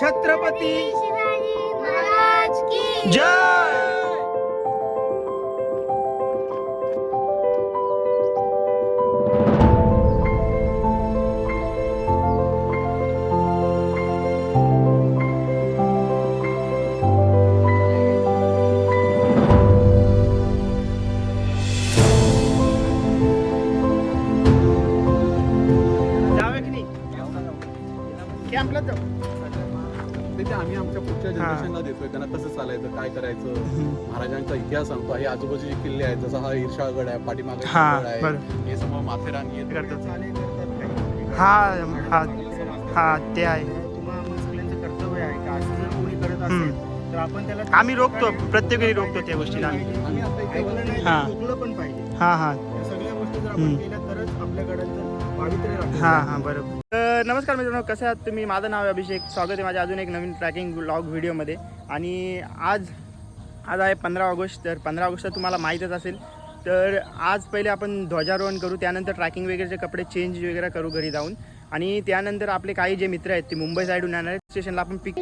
छत्रपती शिवाजी महाराज की जय कसं चालायचं काय करायचं? महाराजांचा इतिहास सांगतो. हे आजूबाजूचे किल्ले आहेत जसं हा ईर्षागड आहे पाठीमागे हा, गड आहे. बरं. हे समोर माथेरान हे करतात. हा हा हा ते आहे. तुम्हाला सगळ्यांचं कर्तव्य आहे का? असं जर कोणी करत असेल तर आपण त्याला आम्ही रोखतो प्रत्येक वेळी रोखतो त्या गोष्टीला आम्ही. आम्ही आता इथे ऐकलं नाही हा. तर रोखलं पण पाहिजे. हा हा. या सगळ्या गोष्टी जर आपण हम्म. केल्या तरच राहतं हां हां बरोबर. तर नमस्कार मित्रांनो कसं आहात तुम्ही? माझं नाव आहे अभिषेक. स्वागत आहे माझ्या अजून एक नवीन ट्रॅकिंग ब्लॉग व्हिडिओमध्ये आणि आज आज आहे पंधरा ऑगस्ट. तर पंधरा ऑगस्ट तुम्हाला माहीतच असेल. तर आज पहिले आपण ध्वजारोहण करू त्यानंतर ट्रॅकिंग वगैरेचे कपडे चेंज वगैरे करू घरी जाऊन. आणि त्यानंतर आपले काही जे मित्र आहेत ते मुंबई साईडहून येणार आहेत. स्टेशनला आपण पिक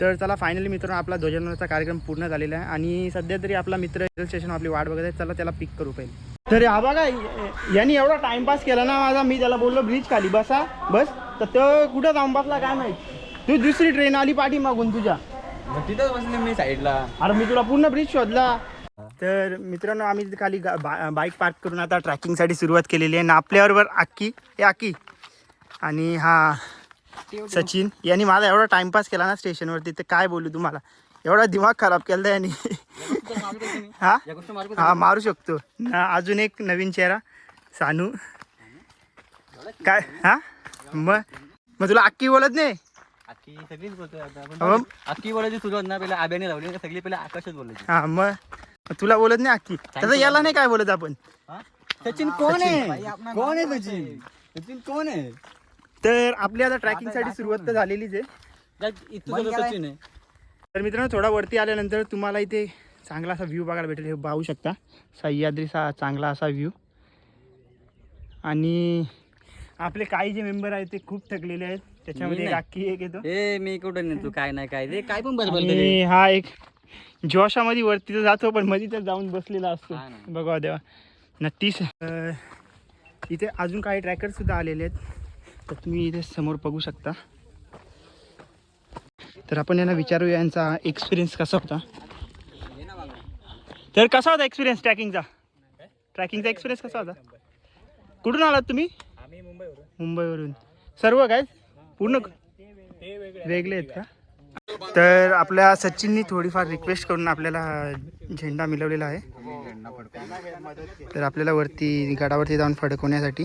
तर चला फायनली मित्रांनो आपला ध्वजारोहणाचा कार्यक्रम पूर्ण झालेला आहे. आणि सध्या तरी आपला मित्र रेल्वे स्टेशन आपली वाट बघत आहे. चला त्याला पिक करू पहिले. तर हा बघा यांनी एवढा टाइमपास केला ना माझा मी त्याला बोललो ब्रिज खाली बसा बस. तर तो कुठं जाऊन बसला काय माहीत? तू दुसरी ट्रेन आली पाठी मागून तुझ्या. तिथंच बसले मी साईडला अरे मी तुला पूर्ण ब्रिज शोधला. तर मित्रांनो आम्ही तिथे खाली बाईक पार्क करून आता ट्रॅकिंगसाठी सुरुवात केलेली आहे. आणि आपल्याबरोबर आक्की हे आक्की. आणि हा सचिन यांनी माझा एवढा टाइमपास केला ना स्टेशनवरती तर काय बोलू तुम्हाला? एवढा दिमाग खराब केला यांनी. हा? हा मारू शकतो. ना अजून एक नवीन चेहरा सानू. काय? हा? मग मग तुला अक्की बोलत नाही? सगळीच अख्खी बोलायची सुरुवात ना पहिला आब्याने लावली का सगळी पहिला आकाशच बोलायची. हा मग तुला बोलत नाही अक्की तसं याला नाही काय बोलत आपण? सचिन कोण आहे? कोण आहे सचिन? सचिन कोण आहे? तर आपली आता ट्रॅकिंगसाठी सुरुवात तर झालेलीच सचिन आहे. तर मित्रांनो थोडा वरती आल्यानंतर तुम्हाला इथे चांगला असा व्ह्यू बघायला भेटेल. हे पाहू शकता. सह्याद्रीचा चांगला असा व्ह्यू आणि आपले काही जे मेंबर आहेत ते खूप थकलेले आहेत. त्याच्यामध्ये मी एक येतो. ए मी कुठं नाही तू काय नाही काय रे काय पण बरोबर हा एक जोशामध्ये वरती तर जातो पण मध्ये तर जाऊन बसलेला असतो. हा. बघा देवा. नक्कीच इथे अजून काही ट्रॅकर सुद्धा आलेले आहेत. तर तुम्ही इथे समोर बघू शकता. तर आपण यांना विचारू यांचा एक्सपिरियन्स कसा होता? तर कसा होता एक्सपिरियन्स ट्रॅकिंगचा? ट्रॅकिंगचा एक्सपिरियन्स कसा होता? कुठून आलात तुम्ही? मुंबईवरून. सर्व काय? पूर्ण वेगळे आहेत का? तर आपल्या सचिननी थोडीफार रिक्वेस्ट करून आपल्याला झेंडा मिळवलेला आहे. तर आपल्याला वरती गडावरती जाऊन फडकवण्यासाठी.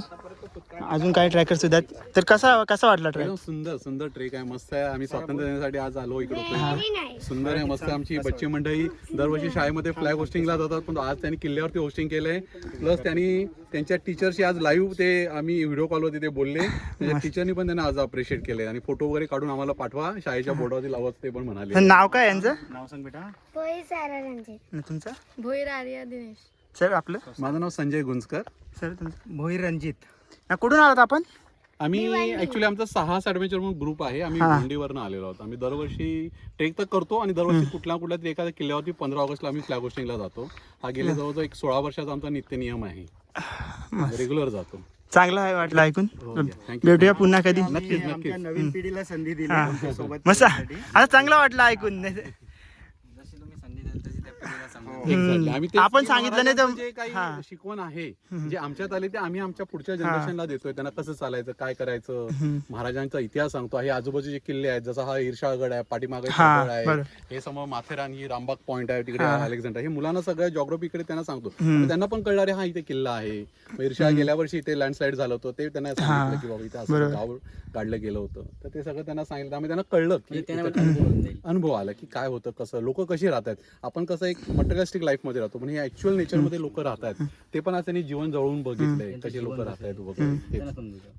अजून काही ट्रॅकर सुद्धा आहेत. तर कसा कसा वाटला ट्रॅक एकदम सुंदर सुंदर ट्रेक आहे. मस्त आहे. आम्ही स्वातंत्र्य दिनासाठी आज आलो इकडे. नाही सुंदर आहे मस्त आमची बच्ची मंडळी दरवर्षी शाळेमध्ये फ्लॅग होस्टिंगला जातात. पण आज त्यांनी किल्ल्यावरती होस्टिंग केलंय. प्लस त्यांनी त्यांच्या टीचरशी आज लाईव्ह ते आम्ही व्हिडिओ कॉलवरती ते बोलले. त्यांच्या टीचरनी पण त्यांना आज अप्रिशिएट केले आणि फोटो वगैरे काढून आम्हाला पाठवा. शाळेच्या बोर्डावरती लावत ते पण म्हणाले. नाव काय यांचं? नाव सांग बेटा. पोई सारा रणजित. आणि तुमचं? भोईर आर्या दिनेश. सर आपलं? माझं नाव संजय गुंजकर. सर तुमचं? भोईर रणजित. ना, कुठून आलात आपण? आम्ही ऍक्च्युली आमचा साहस ऍडव्हेंचर म्हणून ग्रुप आहे. आम्ही हा. भिवंडीवरनं आलेलो आहोत. आम्ही दरवर्षी ट्रेक तर करतो आणि दरवर्षी कुठल्या कुठल्या तरी एखाद्या किल्ल्यावरती पंधरा ऑगस्टला आम्ही फ्लॅग होस्टिंगला जातो. हा गेले जवळजवळ एक सोळा वर्षाचा आमचा नित्य नियम आहे रेग्युलर जातो. चांगलं आहे वाटलं ऐकून. थँक्यू भेटूया पुन्हा कधी. नक्कीच नवीन पिढीला संधी दिली हा. मस्त. आता चांगलं वाटलं ऐकून जशी तुम्ही संधी द्याल तशी त्या पिढीला समजेल. Exactly. आम्ही तेच आपण सांगितलं नाही तर- महाराजांचं जे काही हा. शिकवण आहे जे आमच्यात आले ते आम्ही आमच्या पुढच्या जनरेशनला देतोय. त्यांना कसं चालायचं काय करायचं? महाराजांचा इतिहास सांगतो. हे आजूबाजूचे किल्ले आहेत जसं हा ईर्षागड आहे पाठीमागे हा, गड आहे. हे समोर माथेरान ही रामबाग पॉइंट आहे तिकडे अलेक्झांडर. हे मुलांना सगळ्या जॉग्रफीकडे त्यांना सांगतो. मग त्यांना पण कळणार आहे हा इथे किल्ला आहे. मग ईर्षा गेल्या वर्षी इथे लँडस्लाईड झालं होतं. ते त्यांना सांगितलं की बाबा इथे असं गाव काढलं गेलं होतं. तर ते सगळं त्यांना सांगितलं. त्यामुळे त्यांना कळलं की इथं अनुभव आला की काय होतं कसं लोक कशी राहतात? आपण कसं एक मटेरियलिस्टिक लाईफमध्ये राहतो. पण हे ऍक्च्युअल नेचरमध्ये लोक राहतात ते पण आज त्यांनी जीवन जवळून बघितलंय. कसे लोक राहतात वगैरे.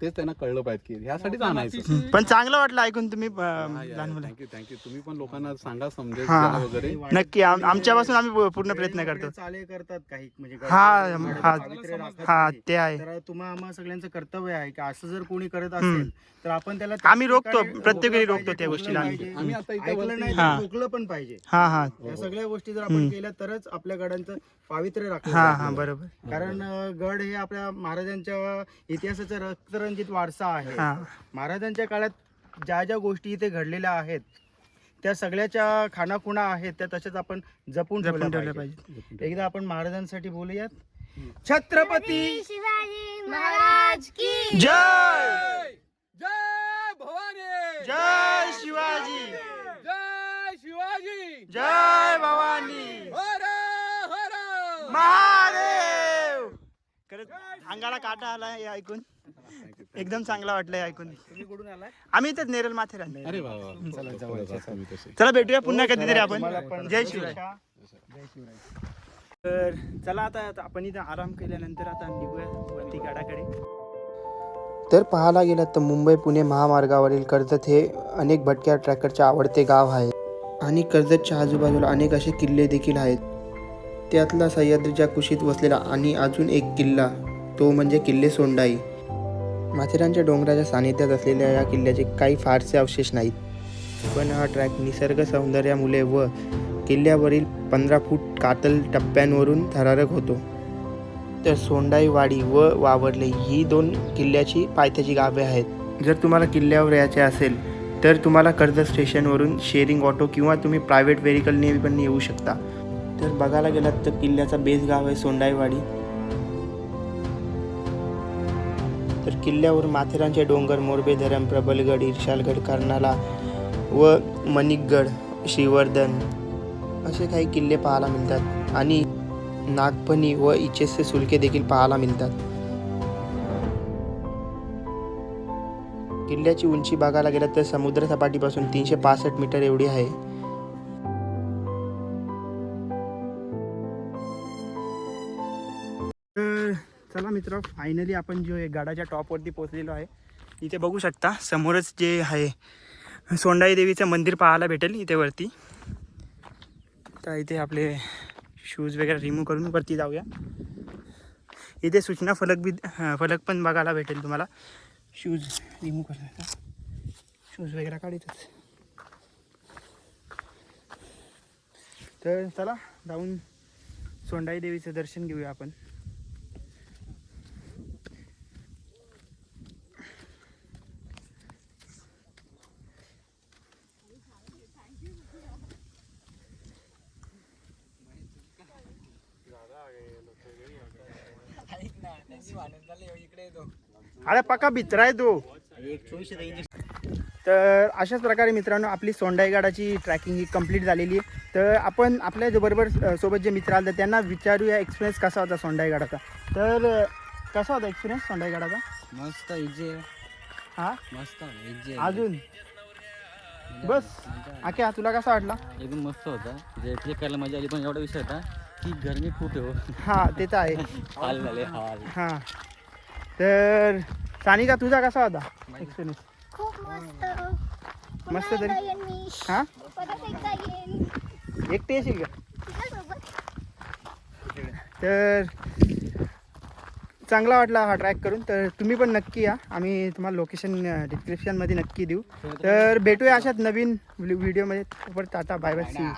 तेच- त्यांना कळलं पाहिजे की ह्यासाठीच आणायचं पण चांगलं वाटलं ऐकून तुम्ही अं, लहान मुलं थँक्यू थँक्यू तुम्ही पण लोकांना सांगा समजेल हा. वगैरे. नक्की आम- आमच्यापासून आम्ही पूर्ण प्रयत्न करतो. चाले करतात काही म्हणजे हा, गड- हा. पावित्र्य राखत हा नाही. ते आहे. तर तुम्हा आम्हा सगळ्यांचं कर्तव्य आहे की असं जर कोणी करत असेल तर आपण त्याला आम्ही रोखतो, ठिकाणी प्रत्येक वेळी रोखलं रोखतो त्या पाहिजे, गोष्टीला आम्ही. टोकलं आम्ही आता पाहिजे. इथे ऐकलं नाही हा. रोखलं पण पाहिजे. हा हा. या सगळ्या गोष्टी जर आपण केल्या तरच आपल्या गडांचं पावित्र्य राखलं हा. हा बरोबर. कारण अं, गड हे आपल्या महाराजांच्या इतिहासाचा रक्तरंजित वारसा आहे. हा. महाराजांच्या काळात ज्या ज्या गोष्टी इथे घडलेल्या आहेत त्या सगळ्याच्या खानाखुणा आहेत त्या तशाच आपण जपून जपून ठेवल्या ठेवलं पाहिजे पाहिजे एकदा आपण महाराजांसाठी बोलूयात. छत्रपती शिवाजी महाराज की जय! जय भवानी! जय शिवाजी! जय शिवाजी! जय! अंगाला काटा आला हे ऐकून. एकदम चांगला वाटलं हे ऐकून. आम्ही इथेच नेरल माथेरान अरे वा वा. चला भेटूया पुन्हा कधीतरी आपण. जय शिवराय. तर चला आता आता आपण इथं आराम केल्यानंतर आता निघूया वरती गडाकडे. तर पाहायला गेलं तर मुंबई पुणे महामार्गावरील कर्जत हे अनेक भटक्या ट्रॅकरचे आवडते गाव आहे. आणि कर्जतच्या आजूबाजूला अनेक असे किल्ले देखील आहेत. त्यातला सह्याद्रीच्या कुशीत वसलेला आणि अजून एक किल्ला. तो म्हणजे किल्ले सोंडाई. माथेरानच्या डोंगराच्या सानिध्यात असलेल्या या किल्ल्याचे काही फारसे अवशेष नाहीत. पण हा ट्रॅक निसर्ग सौंदर्यामुळे व किल्ल्यावरील पंधरा फूट कातल टप्प्यांवरून थरारक होतो. तर सोंडाईवाडी व वावरले ही दोन किल्ल्याची पायथ्याची गावे आहेत. जर तुम्हाला किल्ल्यावर यायचे असेल तर तुम्हाला कर्जत स्टेशनवरून शेअरिंग ऑटो किंवा तुम्ही प्रायव्हेट व्हेकलने पण येऊ शकता. तर बघायला गेलात तर किल्ल्याचा बेस गाव आहे सोंडाईवाडी तर किल्ल्यावर माथेरानचे डोंगर मोरबे धरण प्रबलगड इर्शालगड कर्नाला व मणिकगड श्रीवर्धन असे काही किल्ले पाहायला मिळतात. आणि नागपणी व इचेसचे सुलके देखील पाहायला मिळतात. किल्ल्याची उंची बघायला गेलं तर समुद्र सपाटीपासून तीनशे पासष्ट मीटर एवढी आहे. मित्र फायनली आपण जो आहे गडाच्या टॉपवरती पोचलेलो आहे इथे बघू शकता समोरच जे आहे सोंडाई देवीचं मंदिर पाहायला भेटेल इथे वरती. तर इथे आपले शूज वगैरे रिमूव्ह करून वरती जाऊया. इथे सूचना फलक बी फलक पण बघायला भेटेल तुम्हाला. शूज रिमूव्ह करण्याचा शूज वगैरे काढतच. तर चला जाऊन सोंडाई देवीचं दर्शन घेऊया आपण. अरे पक्का भित्रा आहे तू. तर अशाच प्रकारे मित्रांनो आपली सोंडाईगडाची ट्रॅकिंग ही कंप्लीट झालेली आहे. तर आपण आपल्या जो बरोबर सोबत जे मित्र आले त्यांना विचारूया एक्सपिरियन्स कसा होता सोंडाईगडाचा. तर कसा होता एक्सपिरियन्स सोंडाईगडाचा? मस्त इजे हा? मस्त इजे अजून? बस. आख्या तुला कसा वाटला? एकदम मस्त होता. जे ट्रेक करायला मजा आली पण एवढा विषय होता. की गरमी खूप आहे हो. हा ते तर आहे. हाल झाले हाल. हां. तर सानिका तुझा कसा होता? एक्सपिरियन्स खूप मस्त. मस्त तरी? मी. हां? परत एकदा येईन. एकटे येशील का? तुझ्यासोबत. तर चांगला वाटला हा ट्रॅक करून. तर तुम्ही पण नक्की या. आम्ही तुम्हाला लोकेशन डिस्क्रिप्शनमध्ये नक्की देऊ. तर भेटूया अशात नवीन व्हिडिओमध्ये. Tata bye bye C